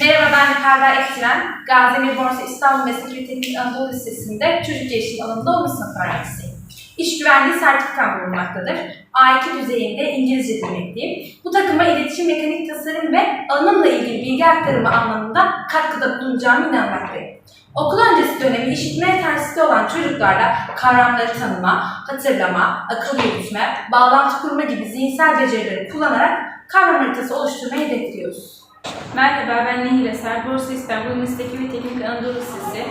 Merhaba ben Perver Ektiren. Gazi Borsa İstanbul Meslek ve Teknik Anadolu Lisesi'nde çocuk gelişim alanında 10. sınıf öğrencisiyim. İş güvenliği sertifikam bulunmaktadır. A2 düzeyinde İngilizce bilmekteyim. Bu takıma iletişim, mekanik tasarım ve alanımla ilgili bilgi aktarımı anlamında katkıda bulunacağımı inanmaktayım. Okul öncesi dönemi işitme yetersizliği olan çocuklarla kavramları tanıma, hatırlama, akıl yürütme, bağlantı kurma gibi zihinsel becerileri kullanarak kavram haritası oluşturmayı hedefliyoruz. Merhaba ben Nehir Eser, Borsa İstanbul Mesleki ve Teknik Anadolu Lisesi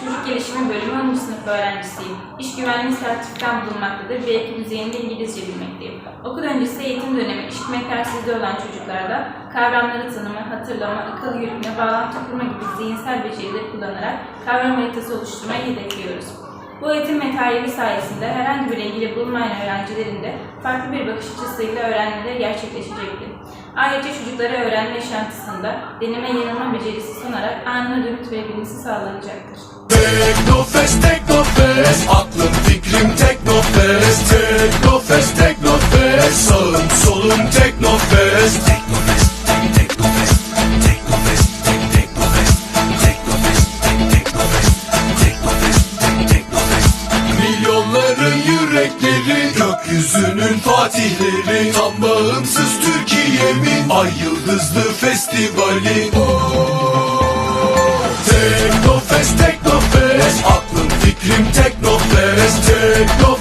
Çocuk Gelişimi Bölümü 10. sınıf öğrencisiyim. İş güvenliği sertifikam bulunmaktadır. B2 düzeyinde İngilizce bilmekteyim. Okul öncesi eğitim dönemi işitme yetersizliği olan çocuklarda kavramları tanıma, hatırlama, akıl yürütme, bağlantı kurma gibi zihinsel becerileri kullanarak kavram haritası oluşturmayı hedefliyoruz. Bu eğitim materyali sayesinde herhangi bir ilgili bulunmayan öğrencilerin de farklı bir bakış açısıyla öğrenmeleri gerçekleşecektir. Ayrıca çocuklara öğrenme yaşantısında deneme yanılma becerisi sunarak anına dönüt verebilmesi sağlanacaktır. Teknofest, Teknofest Aklım fikrim Teknofest Teknofest, Teknofest Sağım solum Teknofest Gökyüzünün fatihleri Tam bağımsız Türkiye'min Ay yıldızlı festivali. Teknofest, Teknofest Aklım fikrim Teknofest. Teknofest,